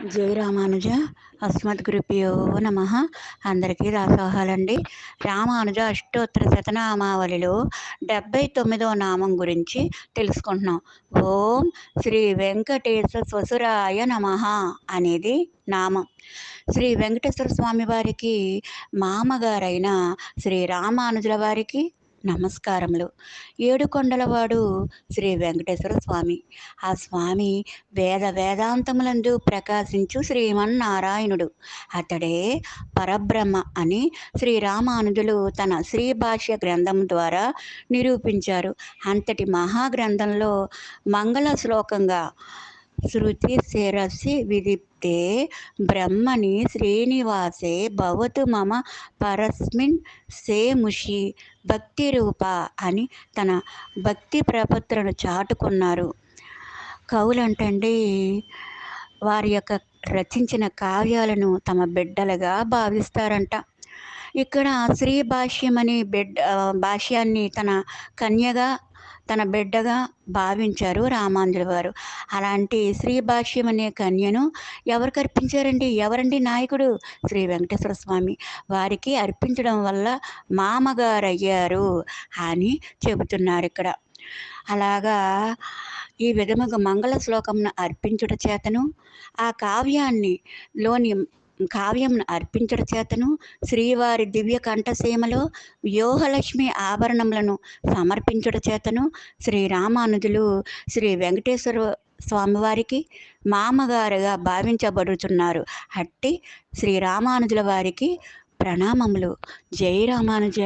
జై రామానుజ. అస్మద్ గురుభ్యో నమ. అందరికీ దాసోహాలండి రామానుజ అష్టోత్తర శతనామావళిలో డెబ్బై తొమ్మిదో నామం గురించి తెలుసుకుంటున్నాం. ఓం శ్రీ వెంకటేశ్వర స్వసురాయ నమ అనేది నామం. శ్రీ వెంకటేశ్వర స్వామి వారికి మామగారైన శ్రీ రామానుజుల వారికి నమస్కారములు. ఏడుకొండలవాడు శ్రీ వెంకటేశ్వర స్వామి. ఆ స్వామి వేద వేదాంతములందు ప్రకాశించు శ్రీమన్నారాయణుడు. అతడే పరబ్రహ్మ అని శ్రీరామానుజులు తన శ్రీ భాష్య గ్రంథం ద్వారా నిరూపించారు. అంతటి మహాగ్రంథంలో మంగళ శ్లోకంగా శృతి శిరసి విదిప్తే బ్రహ్మణి శ్రీనివాసే భవతు మమ పరస్మిన్ సేముషి భక్తి రూప అని తన భక్తి ప్రపత్రను చాటుకున్నారు. కవులంటండి వారి యొక్క రచించిన కావ్యాలను తమ బిడ్డలుగా భావిస్తారంట. ఇక్కడ శ్రీ భాష్యం అనే బిడ్డ భాష్యాన్ని తన కన్యగా తన బిడ్డగా భావించారు రామాంధ్రుల వారు. అలాంటి శ్రీ భాష్యం అనే కన్యను ఎవరికి అర్పించారండి ఎవరండి నాయకుడు? శ్రీ వెంకటేశ్వర స్వామి వారికి అర్పించడం వల్ల మామగారు అయ్యారు అని చెబుతున్నారు ఇక్కడ. అలాగా ఈ విధముగా మంగళ శ్లోకంను అర్పించుట చేతను ఆ కావ్యాన్ని లోని కావ్యంను అర్పించడం చేతను శ్రీవారి దివ్య కంఠసీమలో వ్యూహలక్ష్మి ఆభరణములను సమర్పించుట చేతను శ్రీరామానుజులు శ్రీ వెంకటేశ్వర స్వామివారికి మామగారుగా భావించబడుతున్నారు అట్టి శ్రీరామానుజుల వారికి ప్రణామములు. జై రామానుజ.